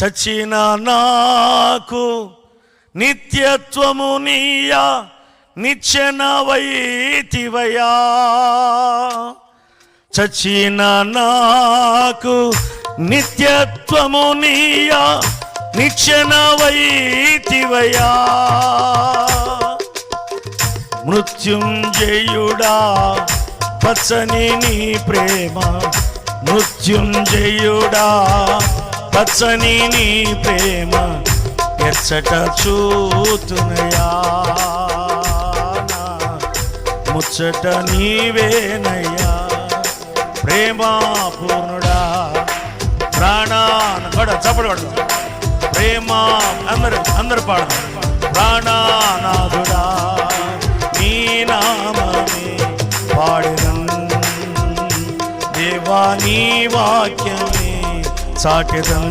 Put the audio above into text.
చచ్చిన నాకు నిత్యత్వము నీయా నిచ్చెన వైతివయా. చచ్చిన నాకు నిత్యత్వము నీయా నిచ్చెన వైతివయా. మృత్యుంజయుడా పచ్చని నీ ప్రేమ మృత్యుంజయుడా పచ్చని నీ ప్రేమ ఎచ్చట చూతునయా? ముచ్చట నీవేనయ్యా? ప్రేమా పూర్ణుడా ప్రాణాన పడ చప్పడు పడదు ప్రేమా అందరు అందరు పాడదు. ప్రాణానాథుడా నీ నామమే పాడినం. దేవా నీ వాక్యమే ചാട്ടിതം